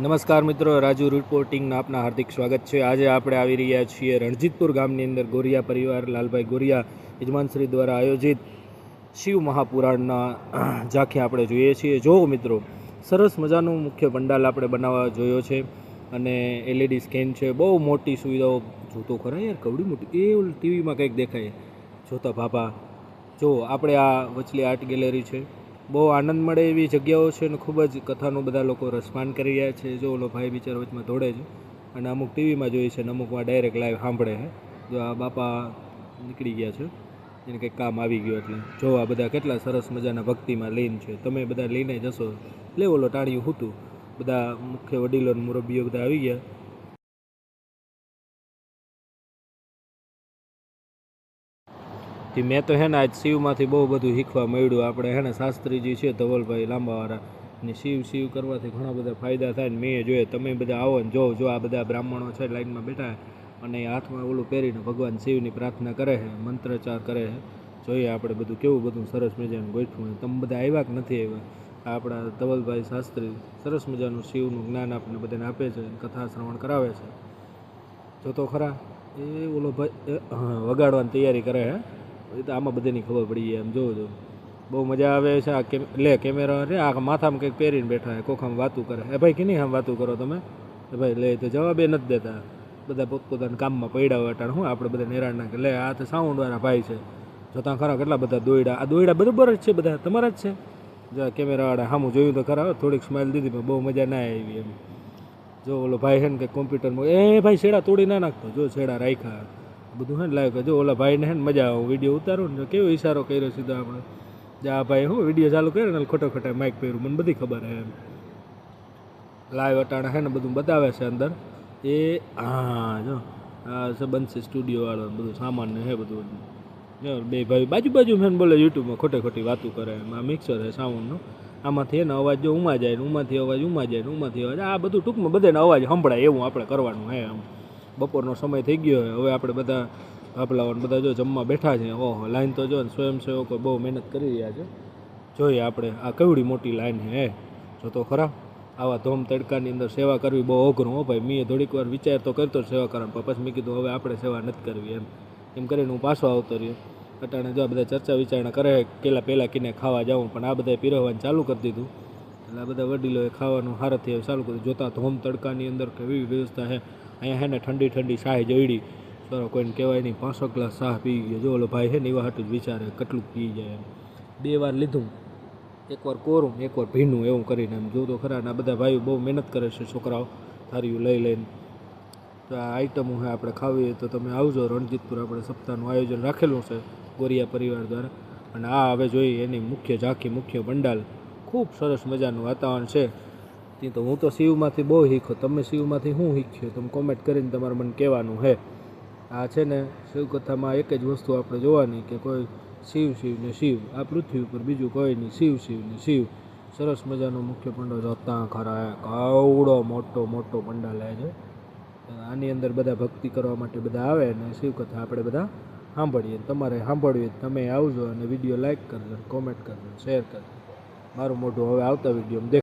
નમસ્કાર મિત્રો, રાજુ રિપોર્ટિંગના આપના હાર્દિક સ્વાગત છે. આજે આપણે આવી રહ્યા છીએ રણજીતપુર ગામની અંદર ગોરિયા પરિવાર, લાલભાઈ ગોરિયા, યજમાનશ્રી દ્વારા આયોજિત શિવ મહાપુરાણના ઝાંખી આપણે જોઈએ છીએ. જો મિત્રો, સરસ મજાનું મુખ્ય પંડાલ આપણે બનાવવા જોયો છે અને એલઈડી સ્કેન છે. બહુ મોટી સુવિધાઓ જોતો ખરા યાર, કવડી મોટી. એ ટીવીમાં કંઈક દેખાય. જોતા ભાભા, જો, આપણે આ વચલી આર્ટ ગેલેરી છે. બહુ આનંદ મળે એવી જગ્યાઓ છે અને ખૂબ જ કથાનું બધા લોકો રસપાન કરી રહ્યા છે. જો ઓલો ભાઈ બિચારો વચમાં દોડે છે અને અમુક ટીવીમાં જોઈએ છે અને અમુકમાં ડાયરેક્ટ લાઈવ સાંભળે છે. જો આ બાપા નીકળી ગયા છે, એને કંઈક કામ આવી ગયું એટલે. જો આ બધા કેટલા સરસ મજાના ભક્તિમાં લીન છે. તમે બધા લઈને જશો. લે ઓલો ટાણિયું હતું. બધા મુખ્ય વડીલો મુરબ્બીઓ બધા આવી ગયા. થી મેં તો હે ને આજ શિવમાંથી બહુ બધું શીખવા મળ્યું. આપણે હે ને શાસ્ત્રીજી છે ધવલભાઈ લાંબાવાળા. ને શિવ શિવ કરવાથી ઘણા બધા ફાયદા થાય ને મેં જોઈએ તમે બધા આવો ને જો જો આ બધા બ્રાહ્મણો છે લાઈનમાં બેઠા અને એ હાથમાં ઓલું પહેરીને ભગવાન શિવની પ્રાર્થના કરે છે, મંત્રચાર કરે છે. જોઈએ આપણે બધું કેવું બધું સરસ મજાનું ગોઠવું તમે બધા આવ્યા કે નથી આવ્યા? આપણા ધવલભાઈ શાસ્ત્રી સરસ મજાનું શિવનું જ્ઞાન આપણને બધાને આપે છે કથા શ્રવણ કરાવે છે. જો તો ખરા? એ ઓલો ભાઈ વગાડવાની તૈયારી કરે હે એ તો આમાં બધાની ખબર પડી જાય એમ જોવો જો બહુ મજા આવે છે આ લે કેમેરા રે આ માથામાં કંઈક પહેરીને બેઠા હે કોખામાં વાતું કરે. એ ભાઈ કેની આમ વાતું કરો તમે? એ ભાઈ લે તો જવાબે નથી દેતા. બધા પોતપોતાના કામમાં પડ્યા હોય હું આપણે બધા નિરાણ કે લે આ તો સાઉન્ડવાળા ભાઈ છે. જોતા ખરા કેટલા બધા દોયડા. આ દોયડા બરાબર જ છે બધા તમારા જ છે? જો કેમેરાવાળા સામું જોયું તો ખરા હો, થોડીક સ્માઇલ દીધી પણ બહુ મજા ના આવી એમ. જો ઓલો ભાઈ છે ને કે કોમ્પ્યુટરમાં એ ભાઈ છેડા તોડી ના નાખતો? જો છેડા રાખ્યા. બધું હે ને લાવ્યો જો ઓલા ભાઈને હે ને મજા આવે. વીડિયો ઉતારો ને કેવો ઈશારો કર્યો સીધો આપણે? જે આ ભાઈ, હું વીડિયો ચાલુ કર્યો ને ખોટો ખોટા માઇક પહેર્યું મને બધી ખબર હે એમ. લાઈવ અટાણા હે ને બધું બતાવે છે અંદર. એ, હા, જો. આ સંબંધ છે સ્ટુડિયોવાળો બધું સામાન હે બધું. બે ભાઈ બાજુ બાજુ મેં બોલે યુટ્યુબમાં ખોટે ખોટી વાતો કરે એમ. આ મિક્સર છે સાઉન્ડનું આમાંથી એને અવાજ જો ઉમા જાય ને ઉમાથી અવાજ, ઉમા જાય ને ઉમાથી અવાજ. આ બધું ટૂંકમાં બધાને અવાજ સંભળાય એવું આપણે કરવાનું હે એમ. બપોરનો સમય થઈ ગયો હવે આપણે બધા ભાપલાઓ બધા જો જમવા બેઠા છે, ઓહો લાઈન તો જો ને સ્વયંસેવકો બહુ મહેનત કરી રહ્યા છે. જોઈએ આપણે, આ કેવડી મોટી લાઈન હે? જો તો ખરા, આવા ધોમ તડકાની અંદર સેવા કરવી બહુ અઘરું, હો ભાઈ, મેં થોડીક વાર વિચાર તો કરતો સેવા કરવાનો, પણ પછી મેં કીધું, હવે આપણે સેવા નથી કરવી એમ. એમ કરીને હું પાછો આવતો રહ્યો. અટાણે જો આ બધા ચર્ચા વિચારણા કરે કેલા પહેલાં કીને ખાવા જાઉં, પણ આ બધાએ પીરવવાનું ચાલુ કરી દીધું. એટલે આ બધા વડીલોએ ખાવાનું હારથી ચાલુ કર્યું. જોતા ધોમ તડકાની અંદર કેવી વ્યવસ્થા છે. અહીંયા હે ને ઠંડી ઠંડી શાહી જઈડી સારો કોઈને કહેવાય નહીં, પાંચસો ગ્લાસ શાહ પી ગયો. જો ઓલો ભાઈ છે ને, એવા હાટું જ વિચારે કેટલું પી જાય એમ. બે વાર લીધું એકવાર કોરું એકવાર ભીનું એવું કરીને એમ. જોતો ખરા ને આ બધા ભાઈઓ બહુ મહેનત કરે છે છોકરાઓ, થારીઓ લઈ લઈને. તો આ આઈટમો હે આપણે ખાવીએ તો તમે આવજો. રણજીતપુર આપણે સપ્તાહનું આયોજન રાખેલું છે ગોરિયા પરિવાર દ્વારા. અને આ હવે જોઈએ એની મુખ્ય ઝાંખી, મુખ્ય પંડાલ ખૂબ સરસ મજાનું વાતાવરણ છે. તે તો હું તો શિવમાંથી બહુ શીખ્યો. તમે શિવમાંથી શું શીખ્યો? તમે કોમેન્ટ કરીને તમારે મને કહેવાનું છે. આ છે ને શિવકથામાં એક જ વસ્તુ આપણે જોવાની કે કોઈ શિવ શિવ ને શિવ. આ પૃથ્વી ઉપર બીજું કોઈ નહીં. શિવ શિવ ને શિવ. સરસ મજાનો મુખ્ય પંડાલ જોતા ખરા કવડો મોટો મોટો પંડાલ છે. આની અંદર બધા ભક્તિ કરવા માટે બધા આવે અને શિવકથા આપણે બધા સાંભળીએ. તમારે સાંભળવી તમે આવજો અને વીડિયો લાઇક કરજો કોમેન્ટ કરજો શેર કરજો. મારું મોઢું હવે આવતા વિડીયોમાં દેખ